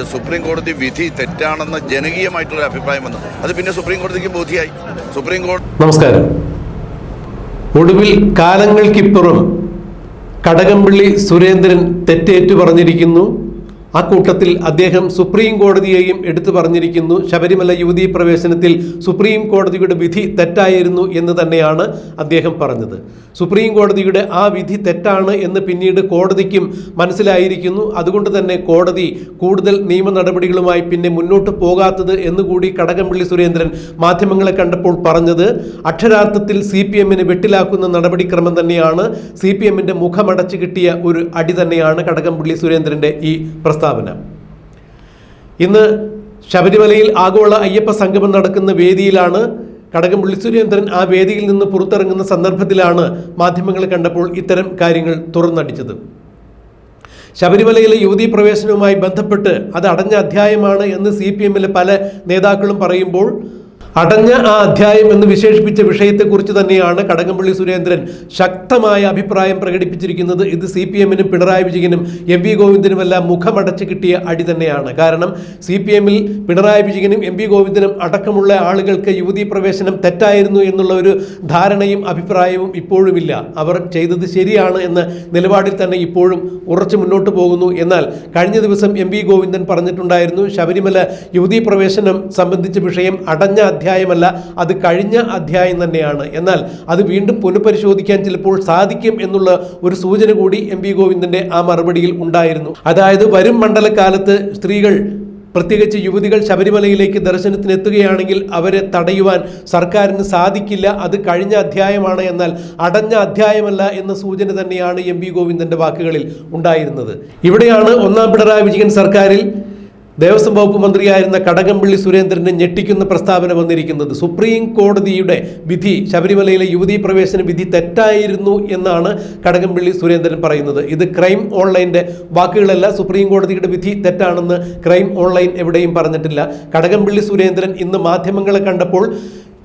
എന്നിട്ട് സുപ്രീം കോടതി വിധി തെറ്റാണെന്ന് ജനകീയമായിട്ടുള്ള അഭിപ്രായം വന്നു. അത് പിന്നെ സുപ്രീം കോടതിക്ക് ബോധ്യമായി സുപ്രീം കോടതി നമസ്കാരം. ഒടുവിൽ കാലങ്ങൾക്കിപ്പുറം കടകംപള്ളി സുരേന്ദ്രൻ തെറ്റേറ്റു പറഞ്ഞിരിക്കുന്നു. ആ കൂട്ടത്തിൽ അദ്ദേഹം സുപ്രീം കോടതിയെയും എടുത്തു പറഞ്ഞിരിക്കുന്നു. ശബരിമല യുവതീ പ്രവേശനത്തിൽ സുപ്രീം കോടതിയുടെ വിധി തെറ്റായിരുന്നു എന്ന് തന്നെയാണ് അദ്ദേഹം പറഞ്ഞത്. സുപ്രീം കോടതിയുടെ ആ വിധി തെറ്റാണ് എന്ന് പിന്നീട് കോടതിക്കും മനസ്സിലായിരിക്കുന്നു. അതുകൊണ്ട് തന്നെ കോടതി കൂടുതൽ നിയമ നടപടികളുമായി പിന്നെ മുന്നോട്ട് പോകാത്തത് എന്നുകൂടി കടകംപള്ളി സുരേന്ദ്രൻ മാധ്യമങ്ങളെ കണ്ടപ്പോൾ പറഞ്ഞത്. അക്ഷരാർത്ഥത്തിൽ സി പി എമ്മിനെ വെട്ടിലാക്കുന്ന നടപടിക്രമം തന്നെയാണ് സി പി എമ്മിന്റെ മുഖമടച്ചു കിട്ടിയ ഒരു അടി തന്നെയാണ് കടകംപള്ളി സുരേന്ദ്രന്റെ ഈ പ്രസ്താവന. ഇന്ന് ശബരിമലയിൽ ആഗോള അയ്യപ്പ സംഗമം നടക്കുന്ന വേദിയിലാണ് കടകംപള്ളി സുരേന്ദ്രൻ ആ വേദിയിൽ നിന്ന് പുറത്തിറങ്ങുന്ന സന്ദർഭത്തിലാണ് മാധ്യമങ്ങൾ കണ്ടപ്പോൾ ഇത്തരം കാര്യങ്ങൾ തുറന്നടിച്ചത്. ശബരിമലയിലെ യുവതീ പ്രവേശനവുമായി ബന്ധപ്പെട്ട് അത് അടഞ്ഞ അധ്യായമാണ് എന്ന് സി പല നേതാക്കളും പറയുമ്പോൾ അടഞ്ഞ ആ അധ്യായം എന്ന് വിശേഷിപ്പിച്ച വിഷയത്തെക്കുറിച്ച് തന്നെയാണ് കടകംപള്ളി സുരേന്ദ്രൻ ശക്തമായ അഭിപ്രായം പ്രകടിപ്പിച്ചിരിക്കുന്നത്. ഇത് സി പി എമ്മിനും പിണറായി വിജയനും എം വി ഗോവിന്ദനുമെല്ലാം മുഖമടച്ച് കിട്ടിയ അടി തന്നെയാണ്. കാരണം സി പി എമ്മിൽ പിണറായി വിജയനും എം വി ഗോവിന്ദനും അടക്കമുള്ള ആളുകൾക്ക് യുവതി പ്രവേശനം തെറ്റായിരുന്നു എന്നുള്ള ഒരു ധാരണയും അഭിപ്രായവും ഇപ്പോഴുമില്ല. അവർ ചെയ്തത് ശരിയാണ് എന്ന നിലപാടിൽ തന്നെ ഇപ്പോഴും ഉറച്ചു മുന്നോട്ട് പോകുന്നു. എന്നാൽ കഴിഞ്ഞ ദിവസം എം വി ഗോവിന്ദൻ പറഞ്ഞിട്ടുണ്ടായിരുന്നു ശബരിമല യുവതി പ്രവേശനം സംബന്ധിച്ച വിഷയം അടഞ്ഞ അധ്യായമല്ല അത് കഴിഞ്ഞ അധ്യായം തന്നെയാണ്. എന്നാൽ അത് വീണ്ടും പുനഃപരിശോധിക്കാൻ ചിലപ്പോൾ സാധിക്കും എന്നുള്ള ഒരു സൂചന കൂടി എം വി ഗോവിന്ദന്റെ ആ മറുപടിയിൽ ഉണ്ടായിരുന്നു. അതായത് വരും മണ്ഡലകാലത്ത് സ്ത്രീകൾ പ്രത്യേകിച്ച് യുവതികൾ ശബരിമലയിലേക്ക് ദർശനത്തിന് എത്തുകയാണെങ്കിൽ അവരെ തടയുവാൻ സർക്കാരിന് സാധിക്കില്ല. അത് കഴിഞ്ഞ അധ്യായമാണ്. എന്നാൽ അടഞ്ഞ അധ്യായമല്ല എന്ന സൂചന തന്നെയാണ് എം വി ഗോവിന്ദന്റെ വാക്കുകളിൽ ഉണ്ടായിരുന്നത്. ഇവിടെയാണ് ഒന്നാം പിണറായി വിജയൻ സർക്കാരിൽ ദേവസ്വം വകുപ്പ് മന്ത്രിയായിരുന്ന കടകംപള്ളി സുരേന്ദ്രന് ഞെട്ടിക്കുന്ന പ്രസ്താവന വന്നിരിക്കുന്നത്. സുപ്രീം കോടതിയുടെ വിധി ശബരിമലയിലെ യുവതീ പ്രവേശന വിധി തെറ്റായിരുന്നു എന്നാണ് കടകംപള്ളി സുരേന്ദ്രൻ പറയുന്നത്. ഇത് ക്രൈം ഓൺലൈന്റെ വാക്കുകളല്ല. സുപ്രീം കോടതിയുടെ വിധി തെറ്റാണെന്ന് ക്രൈം ഓൺലൈൻ എവിടെയും പറഞ്ഞിട്ടില്ല. കടകംപള്ളി സുരേന്ദ്രൻ ഇന്ന് മാധ്യമങ്ങളെ കണ്ടപ്പോൾ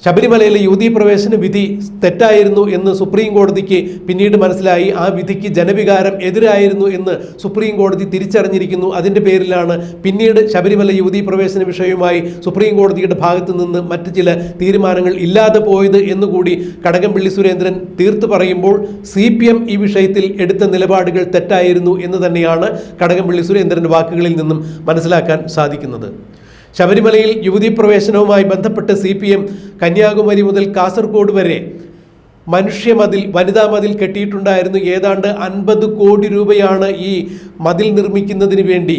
ശബരിമലയിലെ യുവതീ പ്രവേശന വിധി തെറ്റായിരുന്നു എന്ന് സുപ്രീം കോടതിക്ക് പിന്നീട് മനസ്സിലായി. ആ വിധിക്ക് ജനവികാരം എതിരായിരുന്നു എന്ന് സുപ്രീം കോടതി തിരിച്ചറിഞ്ഞിരിക്കുന്നു. അതിന്റെ പേരിലാണ് പിന്നീട് ശബരിമല യുവതീ പ്രവേശന വിഷയവുമായി സുപ്രീം കോടതിയുടെ ഭാഗത്തു നിന്ന് മറ്റ് ചില തീരുമാനങ്ങൾ ഇല്ലാതെ പോയത് എന്നുകൂടി കടകംപള്ളി സുരേന്ദ്രൻ തീർത്തു പറയുമ്പോൾ സി ഈ വിഷയത്തിൽ എടുത്ത നിലപാടുകൾ തെറ്റായിരുന്നു എന്ന് തന്നെയാണ് കടകംപള്ളി സുരേന്ദ്രന്റെ വാക്കുകളിൽ നിന്നും മനസ്സിലാക്കാൻ സാധിക്കുന്നത്. ശബരിമലയിൽ യുവതി പ്രവേശനവുമായി ബന്ധപ്പെട്ട് സി പി എം കന്യാകുമാരി മുതൽ കാസർഗോഡ് വരെ മനുഷ്യമതിൽ വനിതാ മതിൽ കെട്ടിയിട്ടുണ്ടായിരുന്നു. ഏതാണ്ട് അൻപത് കോടി രൂപയാണ് ഈ മതിൽ നിർമ്മിക്കുന്നതിന് വേണ്ടി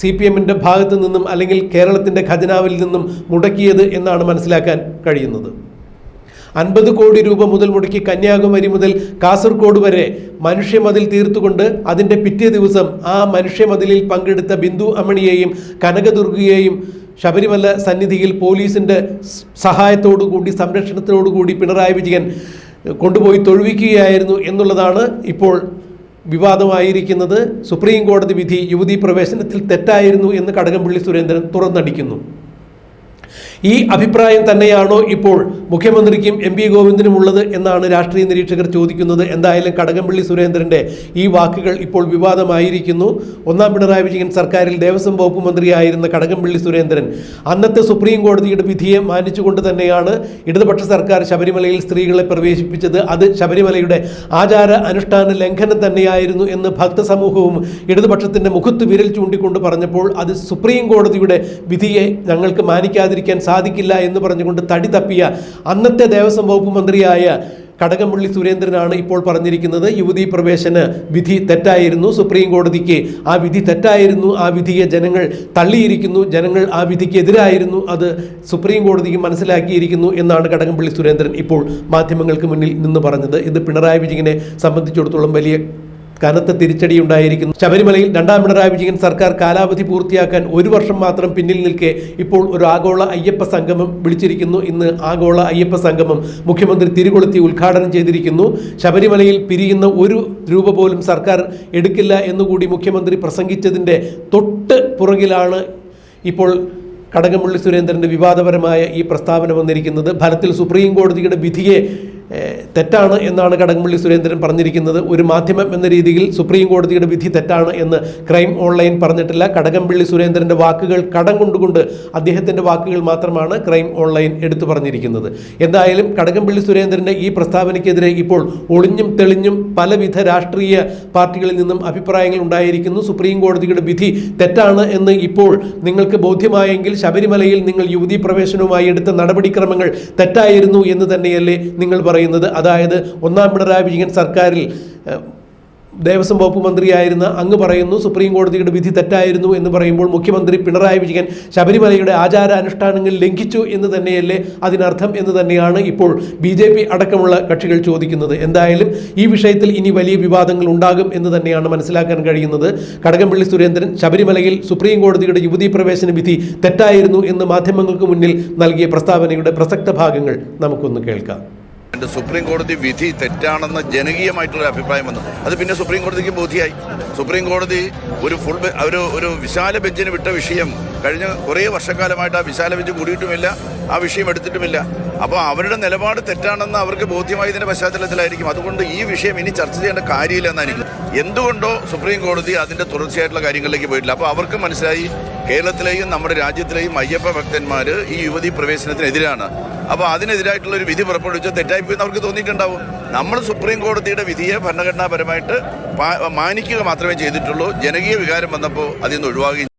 സി പി എമ്മിന്റെ ഭാഗത്തു നിന്നും അല്ലെങ്കിൽ കേരളത്തിന്റെ ഖജനാവിൽ നിന്നും മുടക്കിയത് എന്നാണ് മനസ്സിലാക്കാൻ കഴിയുന്നത്. അൻപത് കോടി രൂപ മുതൽ മുടക്കി കന്യാകുമാരി മുതൽ കാസർഗോഡ് വരെ മനുഷ്യമതിൽ തീർത്തുകൊണ്ട് അതിന്റെ പിറ്റേ ദിവസം ആ മനുഷ്യമതിലിൽ പങ്കെടുത്ത ബിന്ദു അമ്മണിയെയും കനകദുർഗയെയും ശബരിമല സന്നിധിയിൽ പോലീസിന്റെ സഹായത്തോടു കൂടി സംരക്ഷണത്തോടു കൂടി പിണറായി വിജയൻ കൊണ്ടുപോയി തൊഴുവിക്കുകയായിരുന്നു എന്നുള്ളതാണ് ഇപ്പോൾ വിവാദമായിരിക്കുന്നത്. സുപ്രീം കോടതി വിധി യുവതി പ്രവേശനത്തിൽ തെറ്റായിരുന്നു എന്ന് കടകംപള്ളി സുരേന്ദ്രൻ തുറന്നടിക്കുന്നു. ഈ അഭിപ്രായം തന്നെയാണോ ഇപ്പോൾ മുഖ്യമന്ത്രിക്കും എം പി ഗോവിന്ദനും ഉള്ളത് എന്നാണ് രാഷ്ട്രീയ നിരീക്ഷകർ ചോദിക്കുന്നത്. എന്തായാലും കടകംപള്ളി സുരേന്ദ്രന്റെ ഈ വാക്കുകൾ ഇപ്പോൾ വിവാദമായിരിക്കുന്നു. ഒന്നാം പിണറായി വിജയൻ സർക്കാരിൽ ദേവസ്വം വകുപ്പ് മന്ത്രിയായിരുന്ന കടകംപള്ളി സുരേന്ദ്രൻ അന്നത്തെ സുപ്രീം കോടതിയുടെ വിധിയെ മാനിച്ചുകൊണ്ട് തന്നെയാണ് ഇടതുപക്ഷ സർക്കാർ ശബരിമലയിൽ സ്ത്രീകളെ പ്രവേശിപ്പിച്ചത്. അത് ശബരിമലയുടെ ആചാര അനുഷ്ഠാന ലംഘനം തന്നെയായിരുന്നു എന്ന് ഭക്തസമൂഹവും ഇടതുപക്ഷത്തിന്റെ മുഖത്ത് വിരൽ ചൂണ്ടിക്കൊണ്ട് പറഞ്ഞപ്പോൾ അത് സുപ്രീം കോടതിയുടെ വിധിയെ ഞങ്ങൾക്ക് മാനിക്കാതിരിക്കാൻ സാധിക്കില്ല എന്ന് പറഞ്ഞുകൊണ്ട് തടി തപ്പിയ അന്നത്തെ ദേവസ്വം വകുപ്പ് മന്ത്രിയായ കടകംപള്ളി സുരേന്ദ്രനാണ് ഇപ്പോൾ പറഞ്ഞിരിക്കുന്നത്. യുവതി പ്രവേശന വിധി തെറ്റായിരുന്നു. സുപ്രീം കോടതിക്ക് ആ വിധി തെറ്റായിരുന്നു. ആ വിധിയെ ജനങ്ങൾ തള്ളിയിരിക്കുന്നു. ജനങ്ങൾ ആ വിധിക്ക് എതിരായിരുന്നു. അത് സുപ്രീം കോടതിക്ക് മനസ്സിലാക്കിയിരിക്കുന്നു എന്നാണ് കടകംപള്ളി സുരേന്ദ്രൻ ഇപ്പോൾ മാധ്യമങ്ങൾക്ക് മുന്നിൽ നിന്ന് പറഞ്ഞത്. ഇത് പിണറായി വിജയനെ സംബന്ധിച്ചിടത്തോളം വലിയ കനത്ത തിരിച്ചടിയുണ്ടായിരിക്കുന്നു ശബരിമലയിൽ രണ്ടാം പിണറായി വിജയൻ സർക്കാർ കാലാവധി പൂർത്തിയാക്കാൻ ഒരു വർഷം മാത്രം പിന്നിൽ നിൽക്കെ ഇപ്പോൾ ഒരു ആഗോള അയ്യപ്പ സംഗമം വിളിച്ചിരിക്കുന്നു. ഇന്ന് ആഗോള അയ്യപ്പ സംഗമം മുഖ്യമന്ത്രി തിരുകൊളുത്തി ഉദ്ഘാടനം ചെയ്തിരിക്കുന്നു. ശബരിമലയിൽ പിരിയുന്ന ഒരു രൂപ പോലും സർക്കാർ എടുക്കില്ല എന്നുകൂടി മുഖ്യമന്ത്രി പ്രസംഗിച്ചതിന്റെ തൊട്ട് പുറകിലാണ് ഇപ്പോൾ കടകംപള്ളി സുരേന്ദ്രന്റെ വിവാദപരമായ ഈ പ്രസ്താവന വന്നിരിക്കുന്നത്. ഫലത്തിൽ സുപ്രീം കോടതിയുടെ വിധിയെ തെറ്റാണ് എന്നാണ് കടകംപള്ളി സുരേന്ദ്രൻ പറഞ്ഞിരിക്കുന്നത്. ഒരു മാധ്യമം എന്ന രീതിയിൽ സുപ്രീം കോടതിയുടെ വിധി തെറ്റാണ് എന്ന് ക്രൈം ഓൺലൈൻ പറഞ്ഞിട്ടില്ല. കടകംപള്ളി സുരേന്ദ്രന്റെ വാക്കുകൾ കടം കൊണ്ടുകൊണ്ട് അദ്ദേഹത്തിന്റെ വാക്കുകൾ മാത്രമാണ് ക്രൈം ഓൺലൈൻ എടുത്തു പറഞ്ഞിരിക്കുന്നത്. എന്തായാലും കടകംപള്ളി സുരേന്ദ്രന്റെ ഈ പ്രസ്താവനയ്ക്കെതിരെ ഇപ്പോൾ ഒളിഞ്ഞും തെളിഞ്ഞും പലവിധ രാഷ്ട്രീയ പാർട്ടികളിൽ നിന്നും അഭിപ്രായങ്ങൾ ഉണ്ടായിരിക്കുന്നു. സുപ്രീം കോടതിയുടെ വിധി തെറ്റാണ് എന്ന് ഇപ്പോൾ നിങ്ങൾക്ക് ബോധ്യമായെങ്കിൽ ശബരിമലയിൽ നിങ്ങൾ യുവതി പ്രവേശനവുമായി എടുത്ത നടപടിക്രമങ്ങൾ തെറ്റായിരുന്നു എന്ന് തന്നെയല്ലേ നിങ്ങൾ പറയുന്നത്? അതായത് ഒന്നാം പിണറായി വിജയൻ സർക്കാരിൽ ദേവസ്വം വകുപ്പ് മന്ത്രിയായിരുന്ന അങ്ങ് പറയുന്നു സുപ്രീം കോടതിയുടെ വിധി തെറ്റായിരുന്നു എന്ന് പറയുമ്പോൾ മുഖ്യമന്ത്രി പിണറായി വിജയൻ ശബരിമലയുടെ ആചാര അനുഷ്ഠാനങ്ങൾ ലംഘിച്ചു എന്ന് തന്നെയല്ലേ അതിനർത്ഥം എന്ന് തന്നെയാണ് ഇപ്പോൾ ബി ജെ പി അടക്കമുള്ള കക്ഷികൾ ചോദിക്കുന്നത്. എന്തായാലും ഈ വിഷയത്തിൽ ഇനി വലിയ വിവാദങ്ങൾ ഉണ്ടാകും എന്ന് തന്നെയാണ് മനസ്സിലാക്കാൻ കഴിയുന്നത്. കടകംപള്ളി സുരേന്ദ്രൻ ശബരിമലയിൽ സുപ്രീം കോടതിയുടെ യുവതീ പ്രവേശന വിധി തെറ്റായിരുന്നു എന്ന് മാധ്യമങ്ങൾക്ക് മുന്നിൽ നൽകിയ പ്രസ്താവനയുടെ പ്രസക്ത ഭാഗങ്ങൾ നമുക്കൊന്ന് കേൾക്കാം. സുപ്രീം കോടതി വിധി തെറ്റാണെന്ന് ജനകീയമായിട്ടുള്ള അഭിപ്രായം വന്നു. അത് പിന്നെ സുപ്രീം കോടതിക്ക് ബോധ്യമായി സുപ്രീം കോടതി ഒരു ഫുൾ ഒരു ഒരു വിശാല ബെഞ്ചിന് വിട്ട വിഷയം കഴിഞ്ഞ കുറേ വർഷക്കാലമായിട്ട് ആ വിശാല ബെഞ്ച് കൂടിയിട്ടുമില്ല ആ വിഷയം എടുത്തിട്ടുമില്ല. അപ്പോൾ അവരുടെ നിലപാട് തെറ്റാണെന്ന് അവർക്ക് ബോധ്യമായതിന്റെ പശ്ചാത്തലത്തിലായിരിക്കും. അതുകൊണ്ട് ഈ വിഷയം ഇനി ചർച്ച ചെയ്യേണ്ട കാര്യമില്ല എന്നായിരിക്കും. എന്തുകൊണ്ടോ സുപ്രീം കോടതി അതിന്റെ തുടർച്ചയായിട്ടുള്ള കാര്യങ്ങളിലേക്ക് പോയിട്ടില്ല. അപ്പോൾ അവർക്ക് മനസ്സിലായി കേരളത്തിലെയും നമ്മുടെ രാജ്യത്തിലെയും അയ്യപ്പ ഭക്തന്മാർ ഈ യുവതി പ്രവേശനത്തിനെതിരാണ്. അപ്പോൾ അതിനെതിരായിട്ടുള്ള ഒരു വിധി പുറപ്പെടുവിച്ച തെറ്റായിപ്പോയി അവർക്ക് തോന്നിയിട്ടുണ്ടാവും. നമ്മൾ സുപ്രീം കോടതിയുടെ വിധിയെ ഭരണഘടനാപരമായിട്ട് മാനിക്കുക മാത്രമേ ചെയ്തിട്ടുള്ളൂ. ജനകീയ വികാരം വന്നപ്പോൾ അതിൽ നിന്ന് ഒഴിവാകുകയും